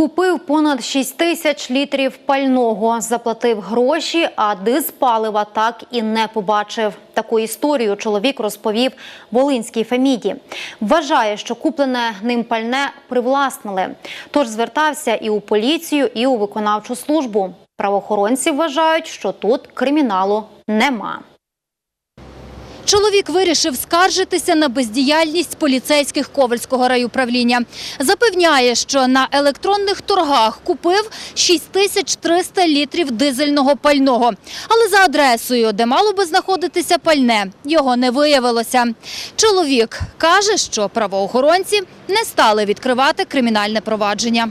Купив понад 6 тисяч літрів пального, заплатив гроші, а диспалива так і не побачив. Таку історію чоловік розповів Волинській Феміді. Вважає, що куплене ним пальне привласнили. Тож звертався і у поліцію, і у виконавчу службу. Правоохоронці вважають, що тут криміналу нема. Чоловік вирішив скаржитися на бездіяльність поліцейських Ковальського райуправління. Запевняє, що на електронних торгах купив 6300 літрів дизельного пального. Але за адресою, де мало би знаходитися пальне, його не виявилося. Чоловік каже, що правоохоронці не стали відкривати кримінальне провадження.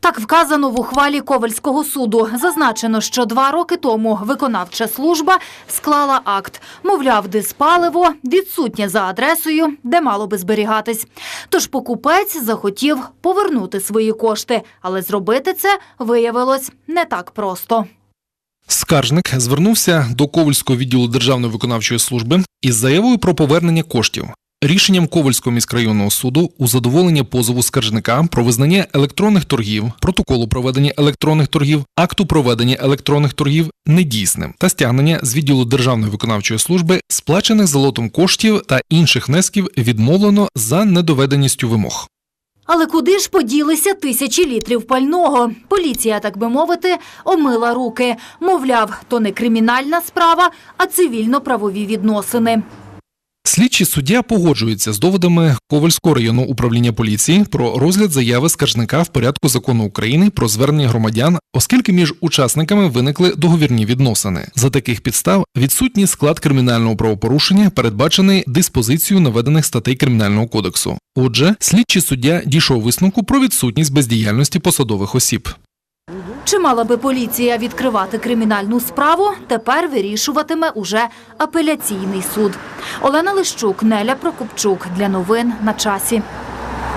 Так вказано в ухвалі Ковальського суду. Зазначено, що два роки тому виконавча служба склала акт. Мовляв, диспаливо відсутнє за адресою, де мало би зберігатись. Тож покупець захотів повернути свої кошти, але зробити це виявилось не так просто. Скаржник звернувся до Ковальського відділу Державної виконавчої служби із заявою про повернення коштів. Рішенням Ковальського міськрайонного суду у задоволення позову скаржника про визнання електронних торгів, протоколу проведення електронних торгів, акту проведення електронних торгів недійсним та стягнення з відділу Державної виконавчої служби сплачених золотом коштів та інших внесків відмовлено за недоведеністю вимог. Але куди ж поділися тисячі літрів пального? Поліція, так би мовити, омила руки. Мовляв, то не кримінальна справа, а цивільно-правові відносини. Слідчий суддя погоджується з доводами Ковальського районного управління поліції про розгляд заяви скаржника в порядку закону України про звернення громадян, оскільки між учасниками виникли договірні відносини. За таких підстав відсутній склад кримінального правопорушення передбачений диспозицією наведених статей кримінального кодексу. Отже, слідчий суддя дійшов висновку про відсутність бездіяльності посадових осіб. Чи мала би поліція відкривати кримінальну справу, тепер вирішуватиме уже апеляційний суд. Олена Лищук, Неля Прокопчук. Для новин на часі.